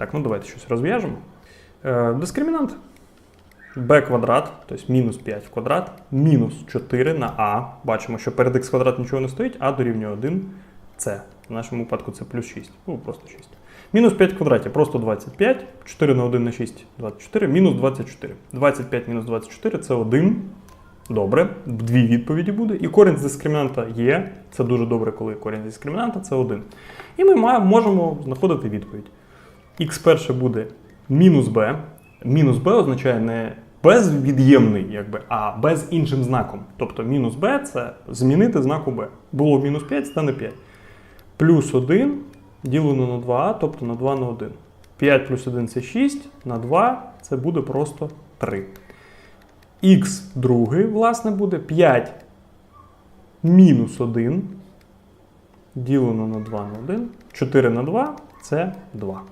Так, ну давайте щось розв'яжемо. Е, дискримінант b квадрат, тобто мінус 5 в квадрат, мінус 4 на а. Бачимо, що перед x квадрат нічого не стоїть, а дорівнює 1 це. В нашому випадку це плюс 6. Ну, просто 6. Мінус 5 в квадраті, просто 25. 4 на 1 на 6, 24. Мінус 24. 25 мінус 24 це 1. Добре, дві відповіді буде. І корінь з дискримінанта є. Це дуже добре, коли корінь з дискримінанта це 1. І ми ма- можемо знаходити відповідь. Х перше буде мінус b. Мінус b означає не безвід'ємний, якби, а без іншим знаком. Тобто мінус b це змінити знак у b. Було мінус 5, стане 5. Плюс 1 ділено на 2а, тобто на 2 на 1. 5 плюс 1 це 6, на 2 це буде просто 3. Х другий, власне, буде 5 мінус 1 ділено на 2 на 1. 4 на 2 це 2.